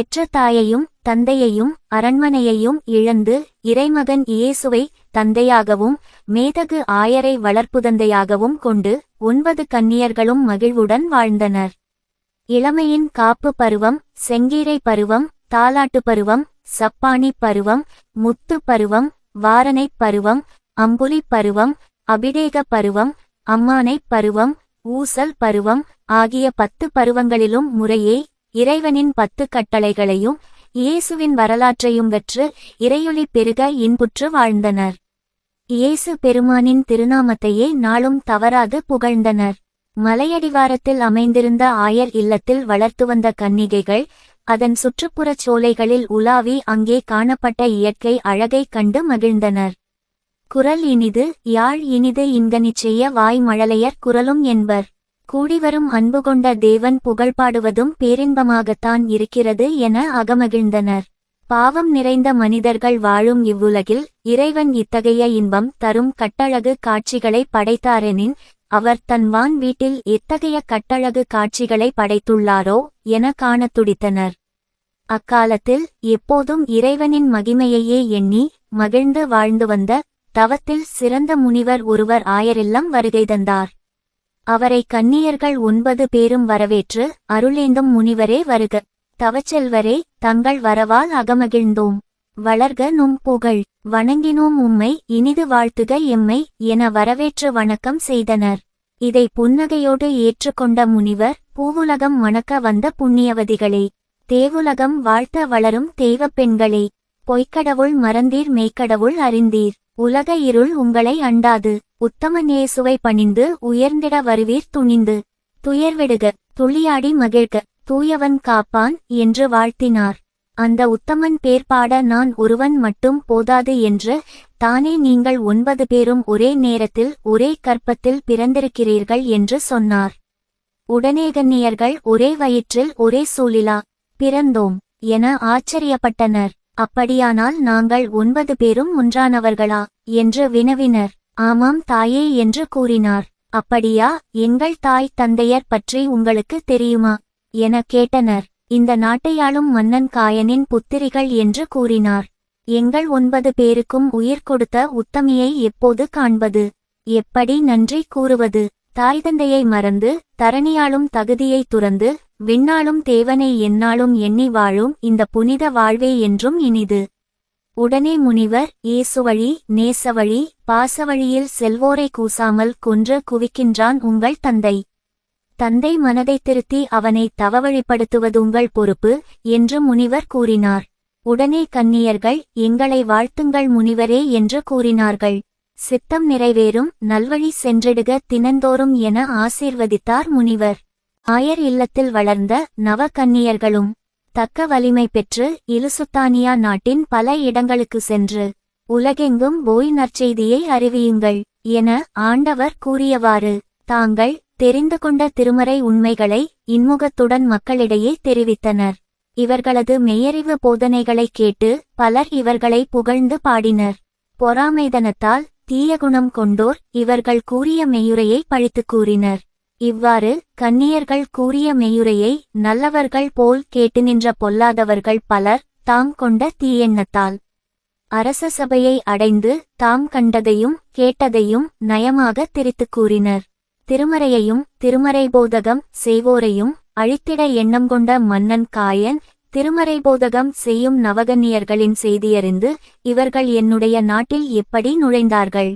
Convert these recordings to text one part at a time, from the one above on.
பெற்ற தாயையும் தந்தையையும் அரண்மனையையும் இழந்து இறைமகன் இயேசுவை தந்தையாகவும் மேதகு ஆயரை வளர்ப்புதந்தையாகவும் கொண்டு ஒன்பது கன்னியர்களும் மகிழ்வுடன் வாழ்ந்தனர். இளமையின் காப்பு பருவம் செங்கீரை பருவம் தாலாட்டு பருவம் சப்பானி பருவம் முத்து பருவம் வாரணை பருவம் அம்புலி பருவம் அபிடேக பருவம் அம்மானை பருவம் ஊசல் பருவம் ஆகிய பத்து பருவங்களிலும் முறையே இறைவனின் பத்து கட்டளைகளையும் இயேசுவின் வரலாற்றையும் வெற்று இறையொளி பெருக இன்புற்று வாழ்ந்தனர். இயேசு பெருமானின் திருநாமத்தையே நாளும் தவறாது புகழ்ந்தனர். மலையடிவாரத்தில் அமைந்திருந்த ஆயர் இல்லத்தில் வளர்த்து வந்த கன்னிகைகள் அதன் சுற்றுப்புறச் சோலைகளில் உலாவி அங்கே காணப்பட்ட இயற்கை அழகைக் கண்டு மகிழ்ந்தனர். குரல் இனிது யாழ் இனிது இன்கனிச் செய்ய வாய் மழலையர் குரலும் என்பர். கூடிவரும் அன்பு கொண்ட தேவன் புகழ்பாடுவதும் பேரின்பமாகத்தான் இருக்கிறது என அகமகிழ்ந்தனர். பாவம் நிறைந்த மனிதர்கள் வாழும் இவ்வுலகில் இறைவன் இத்தகைய இன்பம் தரும் கட்டழகு காட்சிகளை படைத்தாரெனின் அவர் தன் வான் வீட்டில் எத்தகைய கட்டழகு காட்சிகளை படைத்துள்ளாரோ என காணத் துடித்தனர். அக்காலத்தில் எப்போதும் இறைவனின் மகிமையையே எண்ணி மகிழ்ந்து வாழ்ந்து வந்த தவத்தில் சிறந்த முனிவர் ஒருவர் ஆயரெல்லாம் வருகை தந்தார். அவரை கன்னியர்கள் ஒன்பது பேரும் வரவேற்று அருளேந்தும் முனிவரே வருக. தவச்செல்வரே தங்கள் வரவால் அகமகிழ்ந்தோம். வளர்க நும் புகழ் வணங்கினோம் உம்மை இனிது வாழ்த்துக எம்மை என வரவேற்று வணக்கம் செய்தனர். இதை புன்னகையோடு ஏற்றுக்கொண்ட முனிவர் பூவுலகம் மணக்க வந்த புண்ணியவதிகளே தேவுலகம் வாழ்த்த வளரும் தெய்வப் பெண்களே பொய்க்கடவுள் மறந்தீர் மெய்க்கடவுள் அறிந்தீர். உலக இருள் உங்களை அண்டாது. உத்தம நேசுவை பணிந்து உயர்ந்திட வருவீர் துணிந்து. துயர்விடுக துளியாடி மகிழ்க. தூயவன் காப்பான் என்று வாழ்த்தினார். அந்த உத்தமன் பேர் பாட நான் ஒருவன் மட்டும் போதாது என்று தானே நீங்கள் ஒன்பது பேரும் ஒரே நேரத்தில் ஒரே கற்பத்தில் பிறந்திருக்கிறீர்கள் என்று சொன்னார். உடனேகன்னியர்கள் ஒரே வயிற்றில் ஒரே சூழிலா பிறந்தோம் என ஆச்சரியப்பட்டனர். அப்படியானால் நாங்கள் ஒன்பது பேரும் ஒன்றானவர்களா? என்று வினவினர். ஆமாம் தாயே என்று கூறினார். அப்படியா எங்கள் தாய் தந்தையர் பற்றி உங்களுக்கு தெரியுமா? என கேட்டனர். இந்த நாட்டையாளும் மன்னன் காயனின் புத்திரிகள் என்று கூறினார். எங்கள் ஒன்பது பேருக்கும் உயிர் கொடுத்த உத்தமியை எப்போது காண்பது? எப்படி நன்றி கூறுவது? தாய் தந்தையை மறந்து தரணியாளும் தகுதியை துறந்து விண்ணாளும் தேவனை என்னாலும் எண்ணி வாழும் இந்த புனித வாழ்வே என்றும் இனிது. உடனே முனிவர் இயேசுவழி நேசவழி பாசவழியில் செல்வோரை கூசாமல் கொன்று குவிக்கின்றான் உங்கள் தந்தை. தந்தை மனதை திருத்தி அவனை தவவழிப்படுத்துவது உங்கள் பொறுப்பு என்று முனிவர் கூறினார். உடனே கன்னியர்கள் எங்களை வாழ்த்துங்கள் முனிவரே என்று கூறினார்கள். சித்தம் நிறைவேறும் நல்வழி சென்றிடுக தினந்தோறும் என ஆசீர்வதித்தார் முனிவர். ஆயர் இல்லத்தில் வளர்ந்த நவ கன்னியர்களும் தக்க வலிமை பெற்று இலுசுத்தானியா நாட்டின் பல இடங்களுக்கு சென்று உலகெங்கும் போய் நற்செய்தியை அறிவியுங்கள் என ஆண்டவர் கூறியவாறு தாங்கள் தெரிந்து கொண்ட திருமறை உண்மைகளை இன்முகத்துடன் மக்களிடையே தெரிவித்தனர். இவர்களது மெய்யறிவு போதனைகளை கேட்டு பலர் இவர்களை புகழ்ந்து பாடினர். பொறாமைதனத்தால் தீய குணம் கொண்டோர் இவர்கள் கூறிய மெய்யுரையை பழித்துக் கூறினர். இவ்வாறு கன்னியர்கள் கூறிய மெய்யுரையை நல்லவர்கள் போல் கேட்டு நின்ற பொல்லாதவர்கள் பலர் தாம் கொண்ட தீயெண்ணத்தால். அரச சபையை அடைந்து தாம் கண்டதையும் கேட்டதையும் நயமாக திரித்துக் கூறினர். திருமறையையும் திருமறை போதகம் செய்வோரையும் அழித்திட எண்ணம் கொண்ட மன்னன் காயன் திருமறை போதகம் செய்யும் நவகன்னியர்களின் செய்தியறிந்து இவர்கள் என்னுடைய நாட்டில் எப்படி நுழைந்தார்கள்?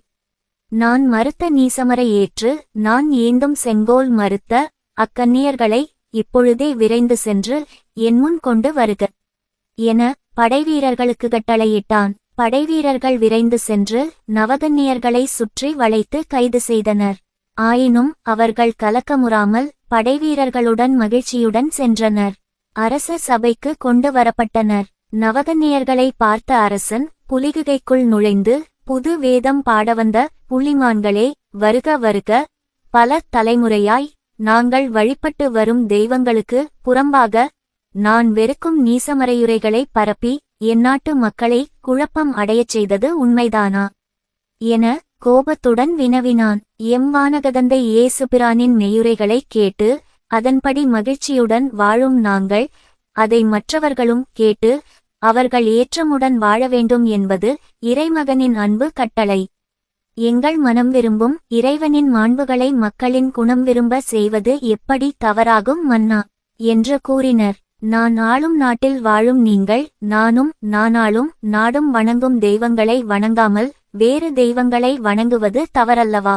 நான் மறுத்த நீசமரை ஏற்று நான் ஏந்தும் செங்கோல் மறுத்த அக்கன்னியர்களை இப்பொழுதே விரைந்து சென்று என் முன் கொண்டு வருக. என படைவீரர்களுக்கு கட்டளையிட்டான். படைவீரர்கள் விரைந்து சென்று நவகன்னியர்களை சுற்றி வளைத்து கைது செய்தனர். ஆயினும் அவர்கள் கலக்கமுறாமல் படைவீரர்களுடன் மகிழ்ச்சியுடன் சென்றனர். அரச சபைக்கு கொண்டு வரப்பட்டனர். நவகன்னியர்களை பார்த்த அரசன் புலிகுகைக்குள் நுழைந்து புது வேதம் பாடவந்த புள்ளிமான்களே வருக வருக. பல தலைமுறையாய் நாங்கள் வழிபட்டு வரும் தெய்வங்களுக்கு புறம்பாக நான் வெறுக்கும் நீசமறையுரைகளை பரப்பி எந்நாட்டு மக்களை குழப்பம் அடையச் செய்தது உண்மைதானா? என கோபத்துடன் வினவினான். எம் வானகதந்தை இயேசுபிரானின் மெய்யுரைகளை கேட்டு அதன்படி மகிழ்ச்சியுடன் வாழும் நாங்கள் அதை மற்றவர்களும் கேட்டு அவர்கள் ஏற்றமுடன் வாழ வேண்டும் என்பது இறைமகனின் அன்பு கட்டளை. எங்கள் மனம் விரும்பும் இறைவனின் மாண்புகளை மக்களின் குணம் விரும்ப செய்வது எப்படி தவறாகும் மன்னா? என்று கூறினர். நான் ஆளும் நாட்டில் வாழும் நீங்கள் நானும் நானாளும் நாடும் வணங்கும் தெய்வங்களை வணங்காமல் வேறு தெய்வங்களை வணங்குவது தவறல்லவா?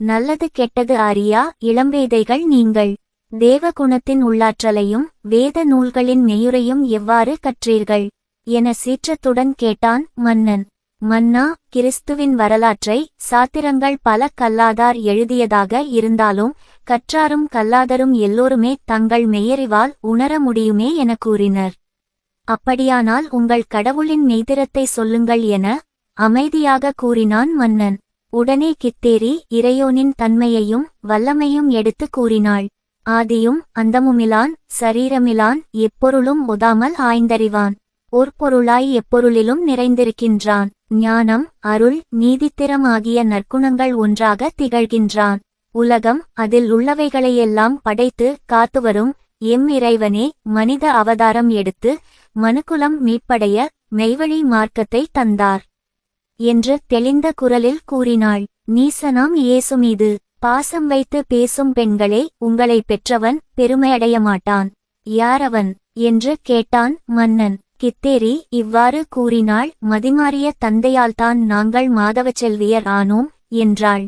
நல்லது கெட்டது அறியா இளம்பேதைகள் நீங்கள். தேவகுணத்தின் உள்ளாற்றலையும் வேத நூல்களின் மெய்யுரையும் எவ்வாறு கற்றீர்கள்? என சீற்றத்துடன் கேட்டான் மன்னன். மன்னா கிறிஸ்துவின் வரலாற்றை சாத்திரங்கள் பல கல்லாதார் எழுதியதாக இருந்தாலும் கற்றாரும் கல்லாதரும் எல்லோருமே தங்கள் மெய்யறிவால் உணர முடியுமே என கூறினர். அப்படியானால் உங்கள் கடவுளின் மெய்திரத்தை சொல்லுங்கள் என அமைதியாக கூறினான் மன்னன். உடனே கித்தேரி இறையோனின் தன்மையையும் வல்லமையும் எடுத்து கூறினாள். ஆதியும் அந்தமுமிலான் சரீரமிலான் எப்பொருளும் ஒதாமல் ஆய்ந்தறிவான். பொருளாய் எப்பொருளிலும் நிறைந்திருக்கின்றான். ஞானம் அருள் நீதித்திரம் ஆகிய நற்குணங்கள் ஒன்றாக திகழ்கின்றான். உலகம் அதில் உள்ளவைகளையெல்லாம் படைத்து காத்துவரும் எம் இறைவனே மனித அவதாரம் எடுத்து மனுக்குலம் மீட்படைய மெய்வழி மார்க்கத்தை தந்தார். என்று தெளிந்த குரலில் கூறினாள். நீசனாம் இயேசு மீது பாசம் வைத்து பேசும் பெண்களே உங்களை பெற்றவன் பெருமையடைய மாட்டான் யாரவன் என்று கேட்டான் மன்னன். கித்தேரி இவ்வாறு கூறினாள் மதிமாறிய தந்தையால்தான் நாங்கள் மாதவச்செல்வியர் ஆனோம் என்றாள்.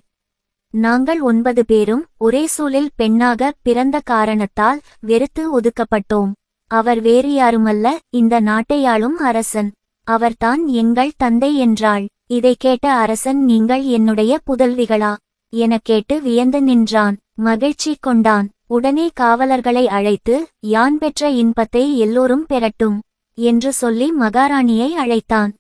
நாங்கள் ஒன்பது பேரும் ஒரே சூழில் பெண்ணாக பிறந்த காரணத்தால் வெறுத்து ஒதுக்கப்பட்டோம். அவர் வேறு யாருமல்ல இந்த நாட்டையாளும் அரசன். அவர்தான் எங்கள் தந்தை என்றாள். இதை கேட்ட அரசன் நீங்கள் என்னுடைய புதல்விகளா? எனக் கேட்டு வியந்து நின்றான். மகிழ்ச்சி கொண்டான். உடனே காவலர்களை அழைத்து யான் பெற்ற இன்பத்தை எல்லோரும் பெறட்டும் என்று சொல்லி மகாராணியை அழைத்தான்.